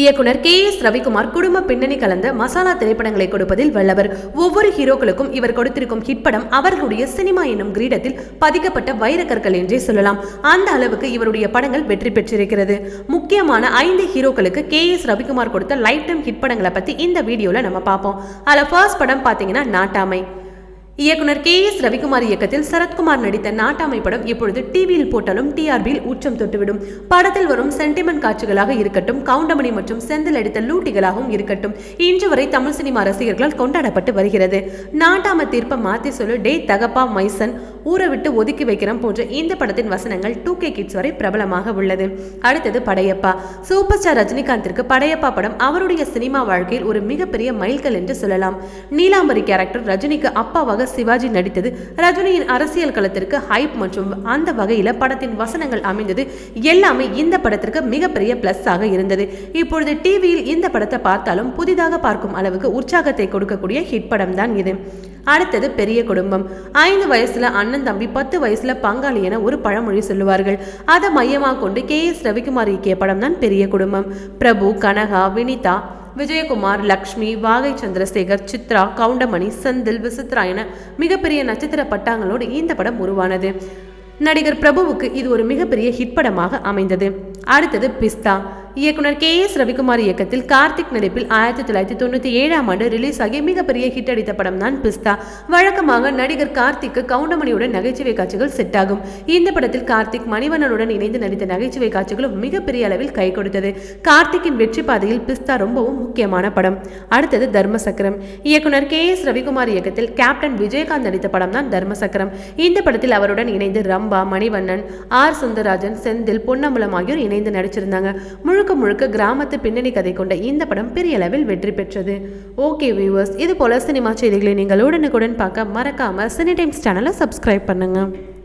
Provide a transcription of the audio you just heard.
இயக்குனர் K S Ravikumar குடும்ப பின்னணி கலந்த மசாலா திரைப்படங்களை கொடுப்பதில் வல்லவர். ஒவ்வொரு ஹீரோக்களுக்கும் இவர் கொடுத்திருக்கும் ஹிட் படம் அவர்களுடைய சினிமா என்னும் கிரீடத்தில் பதிக்கப்பட்ட வைரக்கற்கள் என்றே சொல்லலாம். அந்த அளவுக்கு இவருடைய படங்கள் வெற்றி பெற்றிருக்கிறது. முக்கியமான ஐந்து ஹீரோக்களுக்கு கே எஸ் ரவிக்குமார் கொடுத்த லைஃப் டைம் ஹிட் படங்களை பத்தி இந்த வீடியோல நம்ம பார்ப்போம். அதில் ஃபர்ஸ்ட் படம் பார்த்தீங்கன்னா நாட்டாமை. இயக்குனர் கே எஸ் ரவிக்குமார் இயக்கத்தில் சரத்குமார் நடித்த நாட்டாமை படம் இப்பொழுது டிவியில் போட்டாலும் டிஆர்பியில் உச்சம் தொட்டுவிடும். படத்தில் வரும் சென்டிமெண்ட் காட்சிகளாக இருக்கட்டும் கவுண்டமணி மற்றும் செந்தில் அடித்த லூட்டிகளாகவும் இருக்கட்டும் இன்று வரை தமிழ் சினிமா ரசிகர்களால் கொண்டாடப்பட்டு வருகிறது. நாட்டாம தீர்ப்பை மாத்தி சொல்லு டே தகப்பா மைசன் ஊரை விட்டு ஒதுக்கி வைக்கிறோம் போன்ற இந்த படத்தின் வசனங்கள் டூ கே கிட்ஸ் வரை பிரபலமாக உள்ளது. அடுத்தது படையப்பா. சூப்பர் ஸ்டார் ரஜினிகாந்திற்கு படையப்பா படம் அவருடைய சினிமா வாழ்க்கையில் ஒரு மிகப்பெரிய மைல்கல் என்று சொல்லலாம். நீலாம்பரி கேரக்டர் ரஜினிக்கு அப்பாவாக சிவாஜி நடித்தது ரஜினியின் அரசியல் களத்திற்கு ஹைப் மற்றும் அந்த வகையில் படத்தின் வசனங்கள் அமைந்தது எல்லாமே இந்த படத்திற்கு மிகப்பெரிய பிளஸ் ஆக இருந்தது. இப்பொழுது டிவியில் இந்த படத்தை பார்த்தாலும் புதிதாக பார்க்கும் அளவுக்கு உற்சாகத்தை கொடுக்கக்கூடிய ஹிட் படம் தான் இது. அடுத்தது பெரிய குடும்பம். ஐந்து வயசுல அண்ணன் தம்பி பத்து வயசுல பங்காளி என ஒரு பழமொழி சொல்லுவார்கள். அதை மையமாக கொண்டு கே. எஸ். ரவிக்குமார் இயக்கிய படம் தான் பெரிய குடும்பம். பிரபு கனகா வினிதா விஜயகுமார் லக்ஷ்மி வாகை சந்திரசேகர் சித்ரா கவுண்டமணி செந்தில் விசித்ரா என மிகப்பெரிய நட்சத்திர பட்டாங்களோடு இந்த படம் உருவானது. நடிகர் பிரபுவுக்கு இது ஒரு மிகப்பெரிய ஹிட் படமாக அமைந்தது. அடுத்தது பிஸ்தா. இயக்குனர் கே எஸ் ரவிக்குமார் இயக்கத்தில் கார்த்திக் நடிப்பில் ஆயிரத்தி தொள்ளாயிரத்தி தொண்ணூற்றி ஏழாம் ஆண்டு ரிலீஸ் ஆகி மிகப்பெரிய ஹிட் அடித்த படம் தான் பிஸ்தா. வழக்கமாக நடிகர் கார்த்திக்கு கவுண்டமணியுடன் நகைச்சுவை காட்சிகள் செட் ஆகும். இந்த படத்தில் கார்த்திக் மணிவண்ணனுடன் இணைந்து நடித்த நகைச்சுவை காட்சிகளும் மிகப்பெரிய அளவில் கை கொடுத்தது. கார்த்திக்கின் வெற்றி பாதையில் பிஸ்தா ரொம்பவும் முக்கியமான படம். அடுத்தது தர்மசக்கரம். இயக்குனர் கே எஸ் ரவிக்குமார் இயக்கத்தில் கேப்டன் விஜயகாந்த் நடித்த படம் தான் தர்மசக்கரம். இந்த படத்தில் அவருடன் இணைந்து ரம்பா மணிவண்ணன் ஆர் சுந்தரராஜன் செந்தில் பொன்னம்பலம் ஆகியோர் இணைந்து நடிச்சிருந்தாங்க. முழுக்க முழுக்க கிராமத்து பின்னணி கதை கொண்ட இந்த படம் பெரிய அளவில் வெற்றி பெற்றது. ஓகே வியூவர்ஸ் இது போல சினிமா செய்திகளை நீங்கள் உடனுக்குடன் பார்க்க மறக்காம சினி டைம்ஸ் சேனலை சப்ஸ்கிரைப் பண்ணுங்க.